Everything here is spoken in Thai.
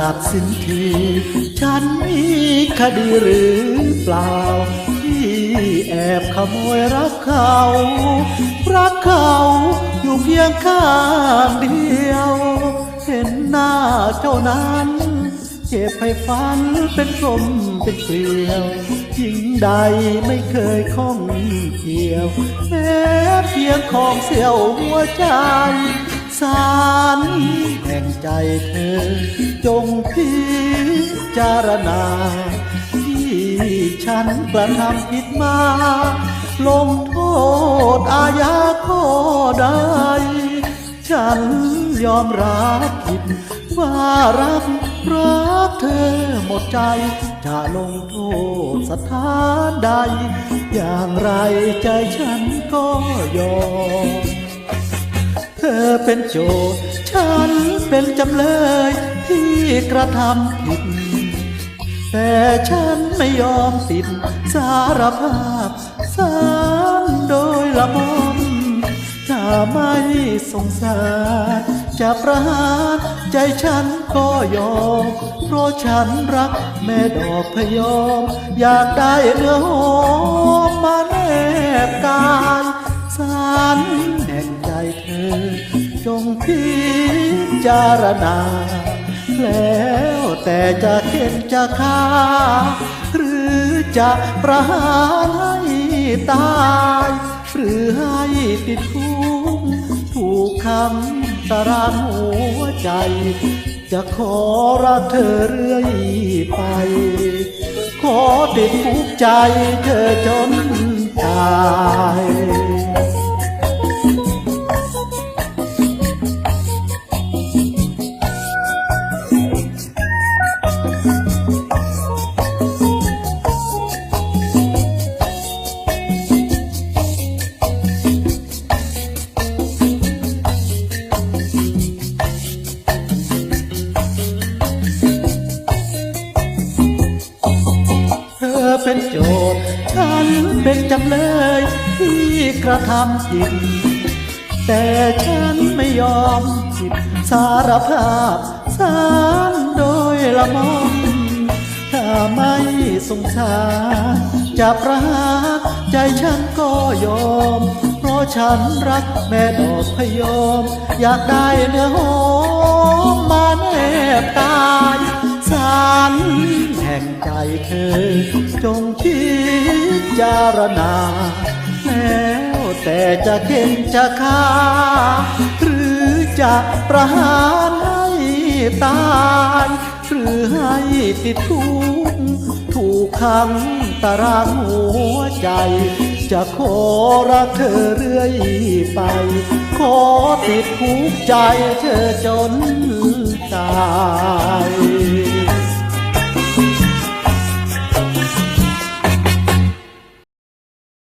ตัดสินทีฉันมีคดีหรือเปล่า ที่แอบขโมยรักเขา รักเขาอยู่เพียงข้างเดียว เห็นหน้าเจ้านั้นเจ็บให้ฟันเป็นกลมเป็นเกลียวหญิงใดไม่เคยข้องเกี่ยว แม้เพียงของเสียวหัวใจ สารแห่งใจเธอ จงพิจารณา ที่ฉันกระทำผิดมา ลงโทษอาญาข้อใด ฉันยอมรับผิด ว่ารักรักเธอหมดใจ จะลงโทษสถานใด อย่างไรใจฉันก็ยอม อเป็นโจทย์ฉันเป็นจำเลยที่กระทำผิด แต่ฉันไม่ยอมติดสารภาพสารโดยละมมถ้าไม่สงสารจะประหารใจฉันก็ยอม เพราะฉันรักแม่ดอกพยอม อยากได้เนื้อหอมมาแนบกายสาร ห่งใจเธอ จงพิจารณา แล้วแต่จะเข็นจะฆ่า หรือจะประหารให้ตาย หรือให้ติดคุกถูกคำตารางหัวใจ จะขอรักเธอเรื่อยไป ขอติดคุกใจเธอจนตาย เธอเป็นโจทย์ฉันเป็นจำเลยที่กระทำผิด แต่ฉันไม่ยอมผิดสารภาพสารโดยละมอมถ้าไม่สงสารจะประหารใจฉันก็ยอม เพราะฉันรักแม่ดอกพยอม อยากได้เนื้อหอมมาแนบกายสาร งใจเธอ จงพิจารณา แล้วแต่จะเข็นจะฆ่า หรือจะประหารให้ตาย หรือให้ติดคุกถูกขังตารางหัวใจ จะขอรักเธอเรื่อยไป ขอติดคุกใจเธอจนตาย